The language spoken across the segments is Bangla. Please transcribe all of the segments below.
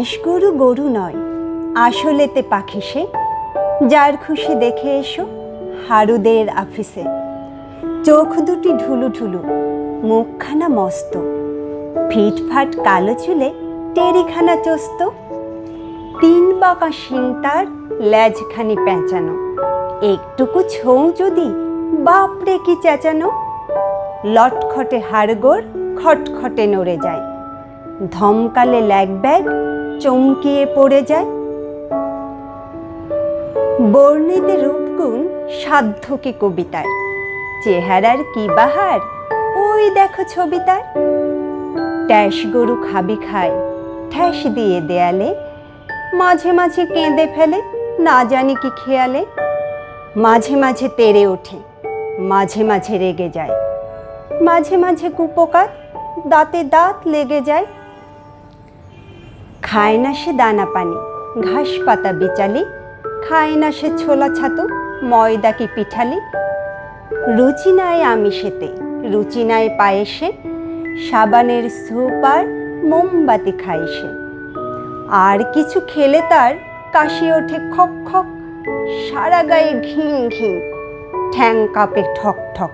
ট্যাঁস গরু গরু নয়। আসলেতে পাখি সে। যার খুশি দেখে এসো, হারুদের আফিসে। চোখ দুটি ঢুলু ঢুলু, মুখখানা মস্ত। ফিটফাট কালো চুলে টেরিখানা চস্ত। তিন বাঁকা শিং তার ল্যাজখানি পেঁচানো। একটুকু ছৌ যদি, বাপরে কি চেঁচানো? লটখটে হাড়গোড় খটখটে নড়ে যায়। ধমকালে ল্যাগ ব্যাগ চমকিয়ে পড়ে যায়। বর্ণিত রূপগুণ সাধ্য কি কবিতায়। চেহারার কি বাহার, ওই দেখো ছবি তার ট্যাস গরু খাবি খায়, ঠ্যাস দিয়ে দেয়ালে। মাঝে মাঝে কেঁদে ফেলে, না জানি কি খেয়ালে। মাঝে মাঝে তেড়ে ওঠে, মাঝে মাঝে রেগে যায়। মাঝে মাঝে কুপোকাত দাঁতে দাঁত লেগে যায়। খায় না সে দানা পানি, ঘাস পাতা বিচালি, খায় না সে ছোলা ছাতু, ময়দা কি পিঠালি। রুচি নাই আমিষেতে, রুচি নাই পায়েসে, সাবানের স্যুপ আর মোমবাতি খায় সে। আর কিছু খেলে তার কাশি ওঠে খক খক, সারা গায়ে ঘিন ঘিন, ঠ্যাং কাপে ঠক ঠক।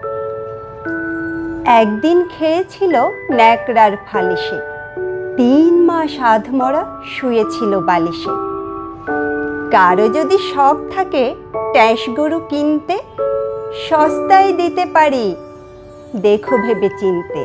একদিন খেয়েছিল ন্যাকড়ার ফালিশে তিন মাস আধমরা শুয়েছিল বালিশে। কারও যদি শখ থাকে ট্যাস গরু কিনতে, সস্তায় দিতে পারি, দেখো ভেবে চিনতে।